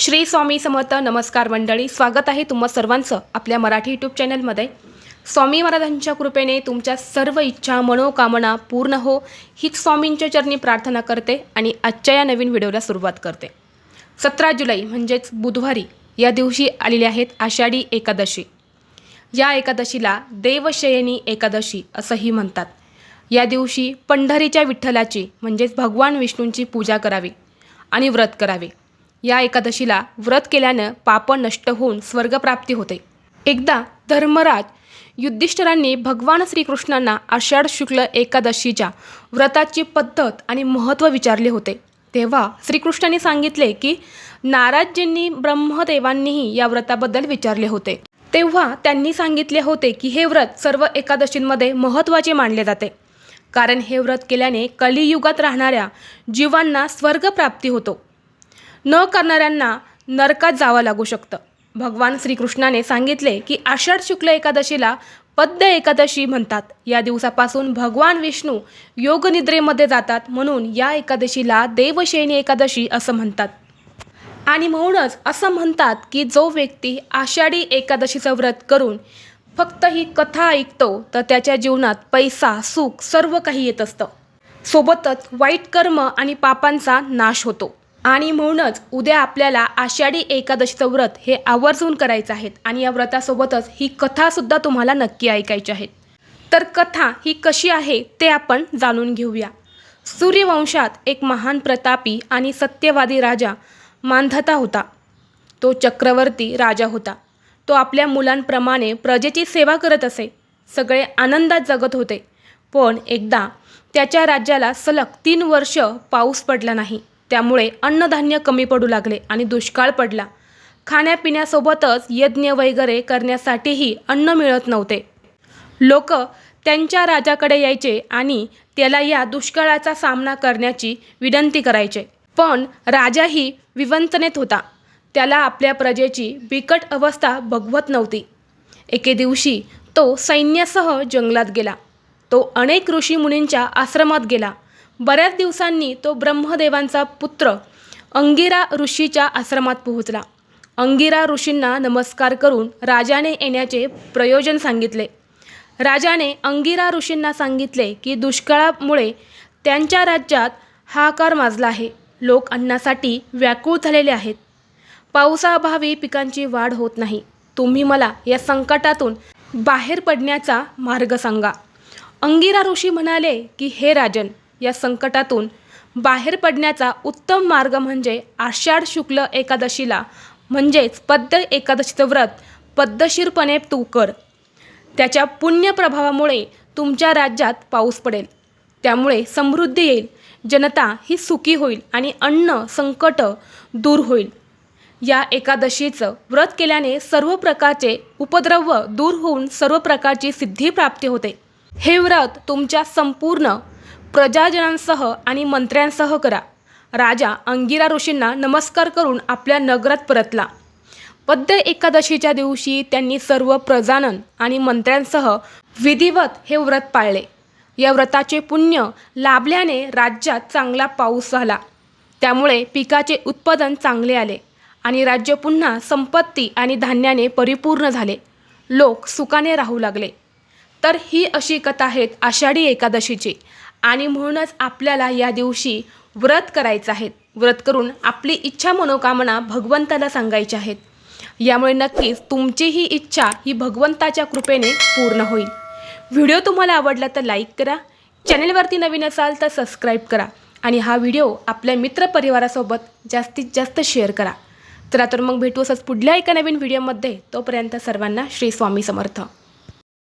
श्री स्वामी समर्थ नमस्कार मंडळी स्वागत आहे तुम्हा सर्वांचं आपल्या मराठी यूट्यूब चॅनलमध्ये स्वामी महाराजांच्या कृपेने तुमच्या सर्व इच्छा मनोकामना पूर्ण हो हीच स्वामींच्या चरणी प्रार्थना करते आणि आजच्या या नवीन व्हिडिओला सुरुवात करते. सतरा जुलै म्हणजेच बुधवारी या दिवशी आलेले आहेत आषाढी एकादशी. या एकादशीला देवशयनी एकादशी असंही म्हणतात. या दिवशी पंढरीच्या विठ्ठलाची म्हणजेच भगवान विष्णूंची पूजा करावी आणि व्रत करावे. या एकादशीला व्रत केल्यानं पाप नष्ट होऊन स्वर्गप्राप्ती होते. एकदा धर्मराज युद्धिष्ठिरांनी भगवान श्रीकृष्णांना आषाढ शुक्ल एकादशीच्या व्रताची पद्धत आणि महत्त्व विचारले होते. तेव्हा श्रीकृष्णांनी सांगितले की नाराजजींनी ब्रह्मदेवांनीही या व्रताबद्दल विचारले होते. तेव्हा त्यांनी सांगितले होते की हे व्रत सर्व एकादशींमध्ये महत्त्वाचे मानले जाते. कारण हे व्रत केल्याने कलियुगात राहणाऱ्या जीवांना स्वर्गप्राप्ती होतो. न करणाऱ्यांना नरकात जावं लागू शकतं. भगवान श्रीकृष्णाने सांगितले की आषाढ शुक्ल एकादशीला पद्य एकादशी म्हणतात. या दिवसापासून भगवान विष्णू योगनिद्रेमध्ये जातात म्हणून या एकादशीला देवशयनी एकादशी असं म्हणतात. आणि म्हणूनच असं म्हणतात की जो व्यक्ती आषाढी एकादशीचं व्रत करून फक्त ही कथा ऐकतो तर त्याच्या जीवनात पैसा सुख सर्व काही येत असतं. सोबतच वाईट कर्म आणि पापांचा नाश होतो. आणि म्हणूनच उद्या आपल्याला आषाढी एकादशीचं व्रत हे आवर्जून करायचं आहे आणि या व्रतासोबतच ही कथासुद्धा तुम्हाला नक्की ऐकायची आहे. तर कथा ही कशी आहे ते आपण जाणून घेऊया. सूर्यवंशात एक महान प्रतापी आणि सत्यवादी राजा मानधता होता. तो चक्रवर्ती राजा होता. तो आपल्या मुलांप्रमाणे प्रजेची सेवा करत असे. सगळे आनंदात जगत होते. पण एकदा त्याच्या राज्याला सलग तीन वर्ष पाऊस पडला नाही. त्यामुळे अन्नधान्य कमी पडू लागले आणि दुष्काळ पडला. खाण्यापिण्यासोबतच यज्ञ वगैरे करण्यासाठीही अन्न मिळत नव्हते. लोक त्यांच्या राजाकडे यायचे आणि त्याला या दुष्काळाचा सामना करण्याची विनंती करायचे. पण राजाही विवंचनेत होता. त्याला आपल्या प्रजेची बिकट अवस्था भगवत नव्हती. एके दिवशी तो सैन्यासह जंगलात गेला. तो अनेक ऋषीमुनींच्या आश्रमात गेला. बऱ्याच दिवसांनी तो ब्रह्मदेवांचा पुत्र अंगिरा ऋषीच्या आश्रमात पोहोचला. अंगिरा ऋषींना नमस्कार करून राजाने येण्याचे प्रयोजन सांगितले. राजाने अंगिरा ऋषींना सांगितले की दुष्काळामुळे त्यांच्या राज्यात हाकार माजला आहे. लोक अन्नासाठी व्याकुळ झालेले आहेत. पावसाअभावी पिकांची वाढ होत नाही. तुम्ही मला या संकटातून बाहेर पडण्याचा मार्ग सांगा. अंगिरा ऋषी म्हणाले की हे राजन या संकटातून बाहेर पडण्याचा उत्तम मार्ग म्हणजे आषाढ शुक्ल एकादशीला. म्हणजेच पद्य एकादशीचं व्रत पद्धशीरपणे तू कर. त्याच्या पुण्यप्रभावामुळे तुमच्या राज्यात पाऊस पडेल. त्यामुळे समृद्धी येईल जनता ही सुखी होईल आणि अन्न संकट दूर होईल. या एकादशीचं व्रत केल्याने सर्व प्रकारचे उपद्रव दूर होऊन सर्व प्रकारची सिद्धी प्राप्ती होते. हे व्रत तुमच्या संपूर्ण प्रजाजनांसह आणि मंत्र्यांसह करा. राजा अंगिरा ऋषींना नमस्कार करून आपल्या नगरात परतला. पद्य एकादशीच्या दिवशी त्यांनी सर्व प्रजानन आणि मंत्र्यांसह विधिवत हे व्रत पाळले. या व्रताचे पुण्य लाभल्याने राज्यात चांगला पाऊस झाला. त्यामुळे पिकाचे उत्पादन चांगले आले आणि राज्य पुन्हा संपत्ती आणि धान्याने परिपूर्ण झाले. लोक सुखाने राहू लागले. तर ही अशी कथा आहेत आषाढी एकादशीची. आणि म्हणूनच आपल्याला या दिवशी व्रत करायचं आहे. व्रत करून आपली इच्छा मनोकामना भगवंताला सांगायच्या आहेत. यामुळे नक्कीच तुमची ही इच्छा ही भगवंताच्या कृपेने पूर्ण होईल. व्हिडिओ तुम्हाला आवडला तर लाईक करा. चॅनलवरती नवीन असाल तर सबस्क्राईब करा. आणि हा व्हिडिओ आपल्या मित्रपरिवारासोबत जास्तीत जास्त शेअर करा. चला तर मग भेटू असंच पुढल्या एका नवीन व्हिडिओमध्ये. तोपर्यंत सर्वांना श्री स्वामी समर्थ.